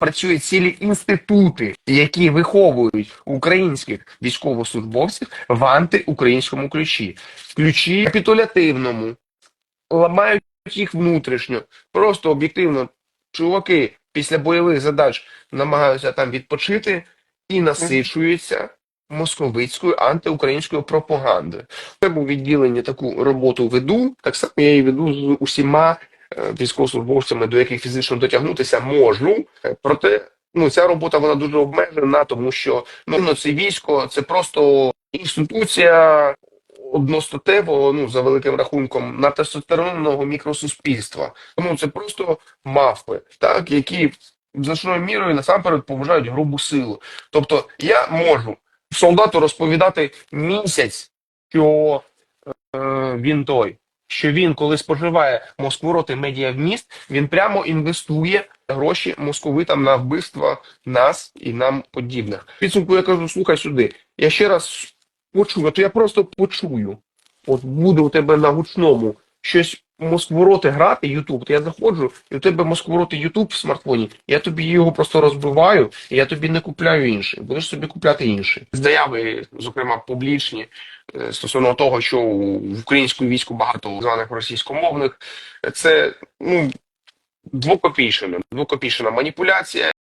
працюють цілі інститути, які виховують українських військовослужбовців в антиукраїнському ключі, ключі капітулятивному, ламають їх внутрішньо. Просто об'єктивно, чуваки після бойових задач намагаються там відпочити і насичуються московицькою антиукраїнською пропагандою. В себе у відділенні таку роботу веду, так само я її веду з усіма військовослужбовцями, до яких фізично дотягнутися можу. Е, Проте ну ця робота вона дуже обмежена, тому що ну це військо, це просто інституція одностатевого, ну за великим рахунком, на тестостеронного мікросуспільства. Тому це просто мавпи, так які значною мірою насамперед поважають грубу силу. Тобто я можу солдату розповідати місяць, що е, він той, що він, коли споживає Москвороти вміст, він прямо інвестує гроші московитам на вбивства нас і нам подібних. Підсумку я кажу, слухай сюди. Я ще раз почую, то я просто почую. От буде у тебе на гучному щось москвороти грати, Ютуб, то я заходжу, і у тебе москвороти Ютуб в смартфоні, я тобі його просто розбиваю, і я тобі не купляю інший. Будеш собі купляти інший. Заяви, зокрема, публічні е, стосовно того, що в українському війську багато званих російськомовних, це ну двокопійшина, двокопійшина маніпуляція.